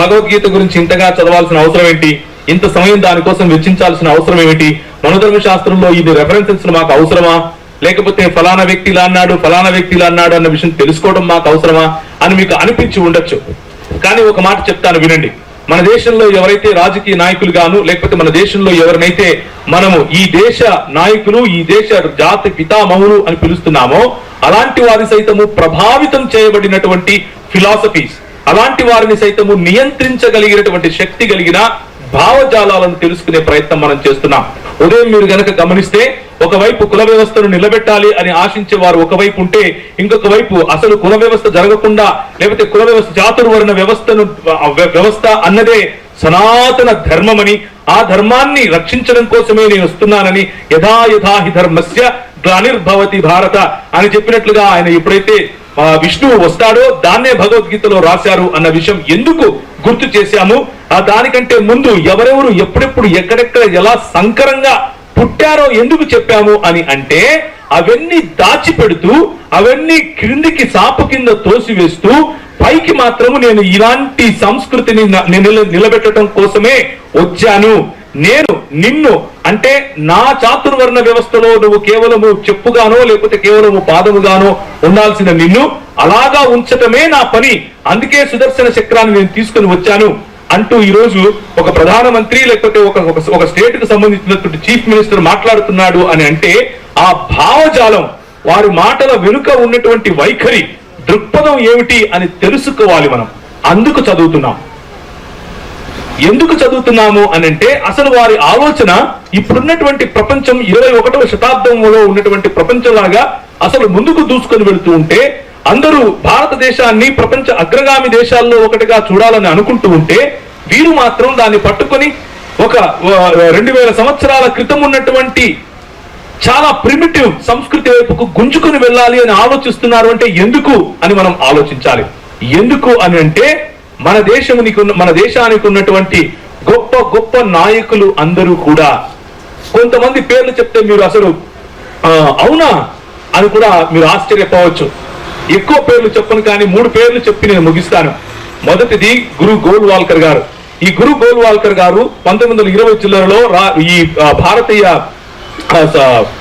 భగవద్గీత గురించి ఇంతగా చదవాల్సిన అవసరం ఏంటి? ఇంత సమయం దానికోసం వెచ్చించాల్సిన అవసరం ఏమిటి? మనోధర్మ శాస్త్రంలో ఇది రెఫరెన్సెస్ మాకు అవసరమా? లేకపోతే ఫలానా వ్యక్తి ఇలా అన్నాడు ఫలానా వ్యక్తి ఇలా అన్నాడు అన్న విషయం తెలుసుకోవడం మాకు అవసరమా? అని మీకు అనిపించి ఉండొచ్చు. కానీ ఒక మాట చెప్తాను వినండి. మన దేశంలో ఎవరైతే రాజకీయ నాయకులుగాను లేకపోతే మన దేశంలో ఎవరినైతే మనము ఈ దేశ నాయకులు ఈ దేశ జాతి పితామహులు అని పిలుస్తున్నామో అలాంటి వారి సైతము ప్రభావితం చేయబడినటువంటి ఫిలాసఫీస్ అలాంటి వారిని సైతము నియంత్రించగలిగినటువంటి శక్తి కలిగిన భావజాలాలను తెలుసుకునే ప్రయత్నం మనం చేస్తున్నాం. ఉదయం మీరు గనక గమనిస్తే ఒకవైపు కుల వ్యవస్థను నిలబెట్టాలి అని ఆశించే వారు ఒకవైపు ఉంటే ఇంకొక వైపు అసలు కుల వ్యవస్థ జరగకుండా లేకపోతే కుల వ్యవస్థ చాతుర్వర్ణ వ్యవస్థను వ్యవస్థ అన్నదే సనాతన ధర్మమని ఆ ధర్మాన్ని రక్షించడం కోసమే నేను వస్తున్నానని యథా యథా హి ధర్మస్య గ్లానిర్భవతి భారత అని చెప్పినట్లుగా ఆయన ఎప్పుడైతే విష్ణువు వస్తాడో దాన్నే భగవద్గీతలో రాశారు అన్న విషయం ఎందుకు గుర్తు చేశాము? ఆ దానికంటే ముందు ఎవరెవరు ఎప్పుడెప్పుడు ఎక్కడెక్కడ ఎలా సంకరంగా పుట్టారో ఎందుకు చెప్పాము అని అంటే అవన్నీ దాచిపెడుతూ అవన్నీ క్రిందికి సాపు కింద తోసివేస్తూ పైకి మాత్రము నేను ఇలాంటి సంస్కృతిని నిలబెట్టడం కోసమే వచ్చాను. నేను నిన్ను అంటే నా చాతుర్వర్ణ వ్యవస్థలో నువ్వు కేవలము చెప్పుగానో లేకపోతే కేవలము పాదముగానో ఉండాల్సిన నిన్ను అలాగా ఉంచటమే నా పని. అందుకే సుదర్శన చక్రాన్ని నేను తీసుకుని వచ్చాను. అంటూ ఈ రోజు ఒక ప్రధానమంత్రి లేకపోతే ఒక ఒక- ఒక స్టేట్కు సంబంధించినటువంటి చీఫ్ మినిస్టర్ మాట్లాడుతున్నాడు అని అంటే ఆ భావజాలం వారి మాటల వెనుక ఉన్నటువంటి వైఖరి దృక్పథం ఏమిటి అని తెలుసుకోవాలి మనం. అందుకు చదువుతున్నాం. ఎందుకు చదువుతున్నాము అని అంటే అసలు వారి ఆలోచన ఇప్పుడున్నటువంటి ప్రపంచం ఇరవై ఒకటవ శతాబ్దంలో ఉన్నటువంటి ప్రపంచంలాగా అసలు ముందుకు దూసుకొని వెళుతూ ఉంటే అందరూ భారతదేశాన్ని ప్రపంచ అగ్రగామి దేశాల్లో ఒకటిగా చూడాలని అనుకుంటూ ఉంటే వీరు మాత్రం దాన్ని పట్టుకొని ఒక రెండు వేల సంవత్సరాల క్రితం ఉన్నటువంటి చాలా ప్రిమిటివ్ సంస్కృతి వైపుకు గుంజుకుని వెళ్ళాలి అని ఆలోచిస్తున్నారు అంటే ఎందుకు అని మనం ఆలోచించాలి. ఎందుకు అని అంటే మన దేశమునికి మన దేశానికి ఉన్నటువంటి గొప్ప గొప్ప నాయకులు అందరూ కూడా కొంతమంది పేర్లు చెప్తే మీరు అసలు ఆ, అవునా? అని కూడా మీరు ఆశ్చర్యపోవచ్చు. ఎక్కువ పేర్లు చెప్పను కానీ మూడు పేర్లు చెప్పి నేను ముగిస్తాను. మొదటిది గురు గోల్వాల్కర్ గారు. ఈ గురు గోల్వాల్కర్ గారు పంతొమ్మిది వందల ఇరవై చిల్లరలో రా- ఈ భారతీయ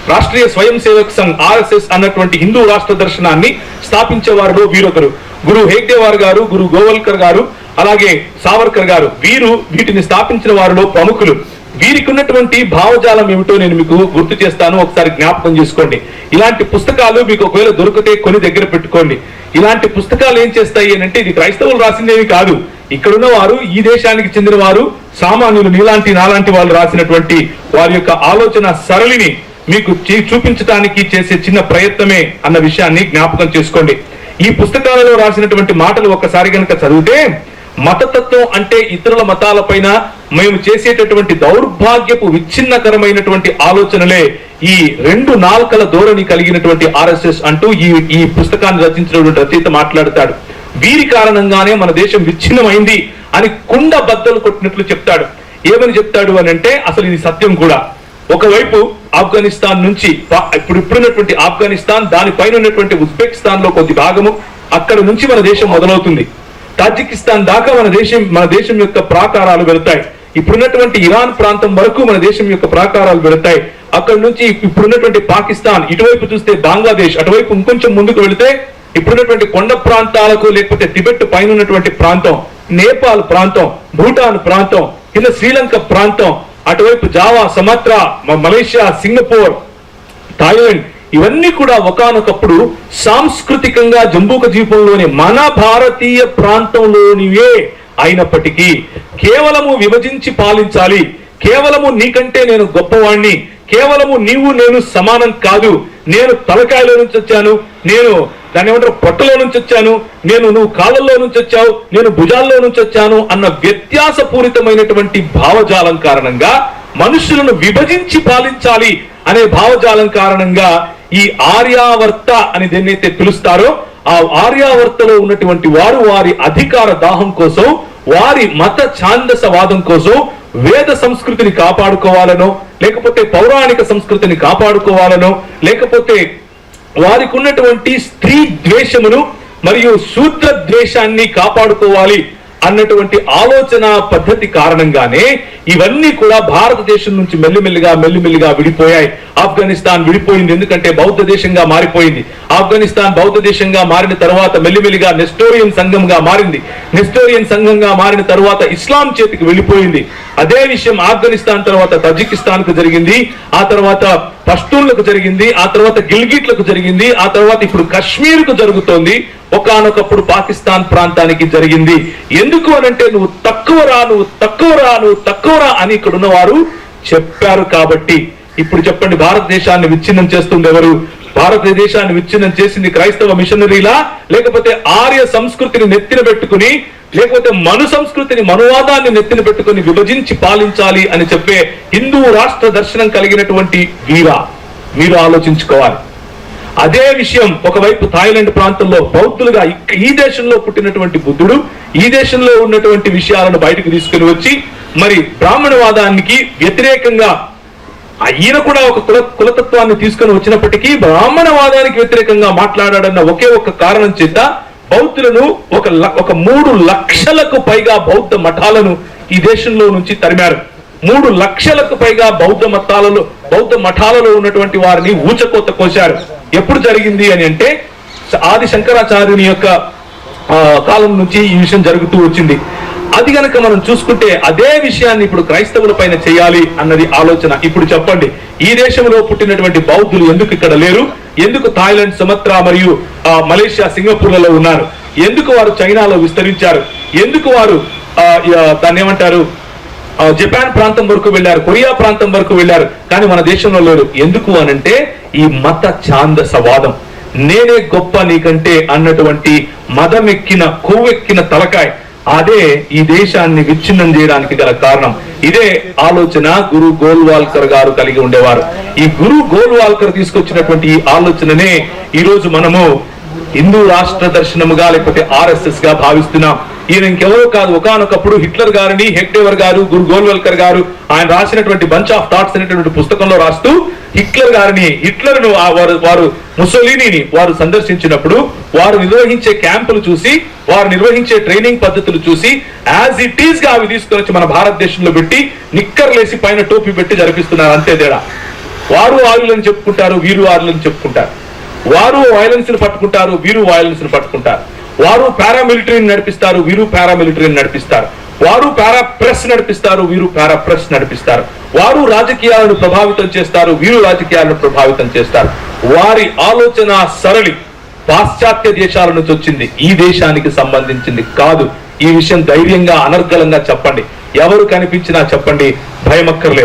రాష్ట్రీయ స్వయం సేవక్ సంఘ్ ఆర్ఎస్ఎస్ అన్నటువంటి హిందూ రాష్ట్ర దర్శనాన్ని స్థాపించే వారిలో వీరొకరు. గురు హేగ్దేవార్ గారు గురు గోవల్కర్ గారు అలాగే సావర్కర్ గారు వీరు వీటిని స్థాపించిన వారిలో ప్రముఖులు. వీరికి ఉన్నటువంటి భావజాలం ఏమిటో నేను మీకు గుర్తు చేస్తాను ఒకసారి జ్ఞాపకం చేసుకోండి. ఇలాంటి పుస్తకాలు మీకు ఒకవేళ దొరికితే కొని దగ్గర పెట్టుకోండి. ఇలాంటి పుస్తకాలు ఏం చేస్తాయి అంటే ఇది క్రైస్తవులు రాసిందేవి కాదు. ఇక్కడున్న వారు ఈ దేశానికి చెందిన వారు సామాన్యులు నీలాంటి నాలాంటి వాళ్ళు రాసినటువంటి వారి యొక్క ఆలోచన సరళిని మీకు చూపించడానికి చేసే చిన్న ప్రయత్నమే అన్న విషయాన్ని జ్ఞాపకం చేసుకోండి. ఈ పుస్తకాలలో రాసినటువంటి మాటలు ఒక్కసారి గనక చదివితే మతతత్వం అంటే ఇతరుల మతాలపైన మేము చేసేటటువంటి దౌర్భాగ్యపు విచ్ఛిన్నకరమైనటువంటి ఆలోచనలే ఈ రెండు నాల్కల ధోరణి కలిగినటువంటి ఆర్ఎస్ఎస్ అంటూ ఈ ఈ పుస్తకాన్ని రచించినటువంటి రచయిత మాట్లాడతాడు. వీరి కారణంగానే మన దేశం విచ్ఛిన్నమైంది అని కుండ బద్దలు కొట్టినట్లు చెప్తాడు. ఏమని చెప్తాడు అని అంటే అసలు ఇది సత్యం కూడా. ఒకవైపు ఆఫ్ఘనిస్తాన్ నుంచి ఇప్పుడు ఇప్పుడున్నటువంటి ఆఫ్ఘనిస్తాన్ దానిపైన ఉన్నటువంటి ఉజ్బెకిస్తాన్లో కొద్ది భాగము అక్కడ నుంచి మన దేశం మొదలవుతుంది. తాజికిస్తాన్ దాకా మన దేశం మన దేశం యొక్క ప్రాకారాలు వెళతాయి. ఇప్పుడున్నటువంటి ఇరాన్ ప్రాంతం వరకు మన దేశం యొక్క ప్రాకారాలు వెళతాయి. అక్కడ నుంచి ఇప్పుడున్నటువంటి పాకిస్తాన్ ఇటువైపు చూస్తే బంగ్లాదేశ్ అటువైపు ఇంకొంచెం ముందుకు వెళితే ఇప్పుడున్నటువంటి కొండ ప్రాంతాలకు లేకపోతే టిబెట్ పైన ఉన్నటువంటి ప్రాంతం నేపాల్ ప్రాంతం భూటాన్ ప్రాంతం కింద శ్రీలంక ప్రాంతం అటువైపు Java Sumatra Malaysia Singapore Thailand ఇవన్నీ కూడా ఒకానొకప్పుడు సాంస్కృతికంగా జంబూక ద్వీపంలోని మన భారతీయ ప్రాంతంలోనివే అయినప్పటికీ కేవలము విభజించి పాలించాలి. కేవలము నీకంటే నేను గొప్పవాణ్ణి. కేవలము నీవు నేను సమానం కాదు. నేను తలకాయలో నుంచి వచ్చాను. నేను దాని ఏమంటారు? పొట్టలో నుంచి వచ్చాను. నేను నువ్వు కాళ్ళల్లో నుంచి వచ్చావు. నేను భుజాల్లో నుంచి వచ్చాను అన్న వ్యత్యాసపూరితమైనటువంటి భావజాలం కారణంగా మనుషులను విభజించి పాలించాలి అనే భావజాలం కారణంగా ఈ ఆర్యావర్త అని దేన్నైతే పిలుస్తారో ఆ ఆర్యావర్తలో ఉన్నటువంటి వారు వారి అధికార దాహం కోసం వారి మత ఛాందసవాదం కోసం వేద సంస్కృతిని కాపాడుకోవాలనో లేకపోతే పౌరాణిక సంస్కృతిని కాపాడుకోవాలనో లేకపోతే వారికి ఉన్నటువంటి స్త్రీ ద్వేషమును మరియు శూద్ర ద్వేషాన్ని కాపాడుకోవాలి అన్నటువంటి ఆలోచన పద్ధతి కారణంగానే ఇవన్నీ కూడా భారతదేశం నుంచి మెల్లిమెల్లిగా మెల్లిమెల్లిగా విడిపోయాయి. ఆఫ్ఘనిస్తాన్ విడిపోయింది. ఎందుకంటే బౌద్ధ దేశంగా మారిపోయింది. ఆఫ్ఘనిస్తాన్ బౌద్ధ దేశంగా మారిన తర్వాత మెల్లిమెల్లిగా నెస్టోరియన్ సంఘంగా మారింది. నెస్టోరియన్ సంఘంగా మారిన తర్వాత ఇస్లాం చేతికి వెళ్ళిపోయింది. అదే విషయం ఆఫ్ఘనిస్తాన్ తర్వాత తజికిస్తాన్కు జరిగింది. ఆ తర్వాత పష్తూన్లకు జరిగింది ఆ తర్వాత గిల్గిట్లకు జరిగింది ఆ తర్వాత ఇప్పుడు కశ్మీర్కు జరుగుతోంది ఒకానొకప్పుడు పాకిస్తాన్ ప్రాంతానికి జరిగింది. ఎందుకు అనంటే నువ్వు తక్కువ రా నువ్వు తక్కువరా నువ్వు తక్కువరా అని ఇక్కడ ఉన్నవారు చెప్పారు కాబట్టి. ఇప్పుడు చెప్పండి భారతదేశాన్ని విచ్ఛిన్నం చేస్తుంది ఎవరు? భారతదేశాన్ని విచ్ఛిన్నం చేసింది క్రైస్తవ మిషనరీలా? లేకపోతే ఆర్య సంస్కృతిని నెత్తిన పెట్టుకుని లేకపోతే మను సంస్కృతిని మనువాదాన్ని నెత్తిన పెట్టుకుని విభజించి పాలించాలి అని చెప్పే హిందూ రాష్ట్ర దర్శనం కలిగినటువంటి వీరా. మీరు ఆలోచించుకోవాలి. అదే విషయం ఒకవైపు థాయిలాండ్ ప్రాంతంలో బౌద్ధులుగా ఇక్క- ఈ దేశంలో పుట్టినటువంటి బుద్ధుడు ఈ దేశంలో ఉన్నటువంటి విషయాలను బయటకు తీసుకుని వచ్చి మరి బ్రాహ్మణవాదానికి వ్యతిరేకంగా ఈయన కూడా ఒక కుల కులతత్వాన్ని తీసుకొని వచ్చినప్పటికీ బ్రాహ్మణవాదానికి వ్యతిరేకంగా మాట్లాడాడన్న ఒకే ఒక కారణం చేత బౌద్ధులను ఒక ఒక మూడు లక్షలకు పైగా బౌద్ధ మఠాలను ఈ దేశంలో నుంచి తరిమారు. మూడు లక్షలకు పైగా బౌద్ధ మతాలలో బౌద్ధ మఠాలలో ఉన్నటువంటి వారిని ఊచకోత కోశారు. ఎప్పుడు జరిగింది అని అంటే ఆది శంకరాచార్యుని యొక్క కాలం నుంచి ఈ విషయం జరుగుతూ వచ్చింది. అది గనక మనం చూసుకుంటే అదే విషయాన్ని ఇప్పుడు క్రైస్తవుల పైన చేయాలి అన్నది ఆలోచన. ఇప్పుడు చెప్పండి ఈ దేశంలో పుట్టినటువంటి బౌద్ధులు ఎందుకు ఇక్కడ లేరు? ఎందుకు థాయిలాండ్ సుమత్రా మరియు మలేషియా సింగపూర్లలో ఉన్నారు? ఎందుకు వారు చైనాలో విస్తరించారు? ఎందుకు వారు దాన్ని ఏమంటారు? జపాన్ ప్రాంతం వరకు వెళ్ళారు కొరియా ప్రాంతం వరకు వెళ్ళారు కానీ మన దేశంలో లేరు. ఎందుకు అనంటే ఈ మత ఛాందసవాదం. నేనే గొప్ప నీకంటే అన్నటువంటి మదమెక్కిన కొవ్వెక్కిన తలకాయ. అదే ఈ దేశాన్ని విచ్ఛిన్నం చేయడానికి గల కారణం. ఇదే ఆలోచన గురు గోల్వాల్కర్ గారు కలిగి ఉండేవారు. ఈ గురు గోల్వాల్కర్ తీసుకొచ్చినటువంటి ఈ ఆలోచననే ఈ రోజు మనము హిందూ రాష్ట్ర దర్శనముగా లేకపోతే ఆర్ఎస్ఎస్గా భావిస్తున్నాం. ఈయన ఇంకెవరో కాదు. ఒకానొకప్పుడు హిట్లర్ గారిని హెక్టేవర్ గారు గురు గోల్వల్కర్ గారు ఆయన రాసినటువంటి బంచ్ ఆఫ్ థాట్స్ అనేటువంటి పుస్తకంలో రాస్తూ హిట్లర్ గారిని హిట్లర్ను వారు వారు ముసలినిని వారు సందర్శించినప్పుడు వారు నిర్వహించే క్యాంపులు చూసి వారు నిర్వహించే ట్రైనింగ్ పద్ధతులు చూసి యాజ్ ఇట్ ఈస్గా అవి తీసుకొని వచ్చి మన భారతదేశంలో పెట్టి నిక్కర్లేసి పైన టోపీ పెట్టి జరిపిస్తున్నారు. అంతే తేడా. వారు ఆయులని చెప్పుకుంటారు వీరు ఆరులని చెప్పుకుంటారు. వారు వైలెన్స్ పట్టుకుంటారు వీరు వైలెన్స్ని పట్టుకుంటారు. వారు పారామిలిటరీని నడిపిస్తారు వీరు పారామిలిటరీని నడిపిస్తారు. వారు పారా ప్రెస్ నడిపిస్తారు వీరు పారా ప్రెస్ నడిపిస్తారు. వారు రాజకీయాలను ప్రభావితం చేస్తారు వీరు రాజకీయాలను ప్రభావితం చేస్తారు. వారి ఆలోచన సరళి పాశ్చాత్య దేశాల నుంచి వచ్చింది ఈ దేశానికి సంబంధించింది కాదు. ఈ విషయం ధైర్యంగా అనర్గలంగా చెప్పండి. ఎవరు కనిపించినా చెప్పండి భయమక్కర్లేదు.